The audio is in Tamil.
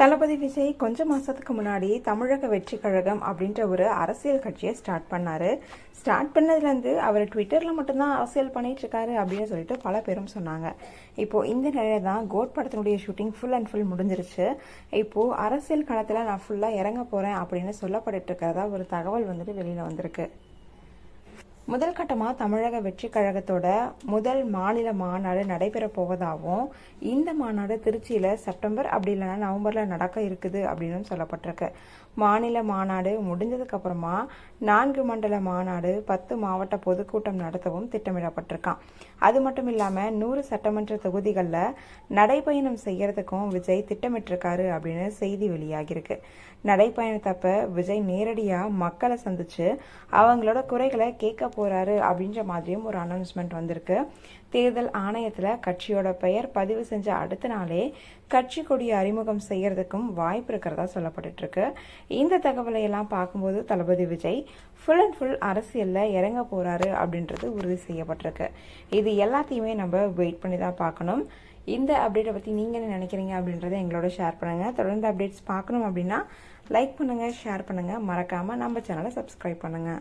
தளபதி விஜய் கொஞ்ச மாதத்துக்கு முன்னாடி தமிழக வெற்றி கழகம் அப்படின்ற ஒரு அரசியல் கட்சியை ஸ்டார்ட் பண்ணார். ஸ்டார்ட் பண்ணதுலேருந்து அவர் ட்விட்டரில் மட்டும்தான் அரசியல் பண்ணிகிட்ருக்காரு அப்படின்னு சொல்லிட்டு பல பேரும் சொன்னாங்க. இப்போது இந்த நிலையில தான் கோட் படத்தினுடைய ஷூட்டிங் ஃபுல் அண்ட் ஃபுல் முடிஞ்சிருச்சு. இப்போது அரசியல் களத்தில் நான் ஃபுல்லாக இறங்க போகிறேன் அப்படின்னு சொல்லப்பட்டு இருக்கிறதா ஒரு தகவல் வந்துட்டு வெளியில் வந்திருக்கு. முதல் கட்டமாக தமிழக வெற்றி கழகத்தோட முதல் மாநில மாநாடு நடைபெற போவதாகவும் இந்த மாநாடு திருச்சியில் செப்டம்பர் அப்படி இல்லைன்னா நவம்பரில் நடக்க இருக்குது அப்படின்னு சொல்லப்பட்டிருக்கு. மாநில மாநாடு முடிஞ்சதுக்கப்புறமா நான்கு மண்டல மாநாடு பத்து மாவட்ட பொதுக்கூட்டம் நடத்தவும் திட்டமிடப்பட்டிருக்கான் அது மட்டும் இல்லாமல் நூறு சட்டமன்ற தொகுதிகளில் நடைப்பயணம் செய்யறதுக்கும் விஜய் திட்டமிட்டிருக்காரு அப்படின்னு செய்தி வெளியாகியிருக்கு. நடைப்பயணத்தப்ப விஜய் நேரடியாக மக்களை சந்திச்சு அவங்களோட குறைகளை கேட்க போறாரு அப்படின்ற மாதிரியும் ஒரு அனௌன்ஸ்மெண்ட் வந்திருக்கு. தேர்தல் ஆணையத்தில் கட்சியோட பெயர் பதிவு செஞ்ச அடுத்த நாளே கட்சி கொடியை அறிமுகம் செய்யறதுக்கும் வாய்ப்பு இருக்கிறதா சொல்லப்பட்டு இருக்கு இந்த தகவலை எல்லாம் பார்க்கும்போது Thalapathy Vijay full and full அரசியலில் இறங்க போகிறாரு அப்படின்றது உறுதி செய்யப்பட்டிருக்கு. இது எல்லாத்தையுமே நம்ம வெயிட் பண்ணி தான் பார்க்கணும். இந்த அப்டேட்டை பற்றி நீங்கள் என்ன நினைக்கிறீங்க அப்படின்றத எங்களோட ஷேர் பண்ணுங்கள் தொடர்ந்து அப்டேட்ஸ் பார்க்கணும் அப்படின்னா லைக் பண்ணுங்கள் ஷேர் பண்ணுங்கள் மறக்காமல் நம்ம சேனலை சப்ஸ்கிரைப் பண்ணுங்கள்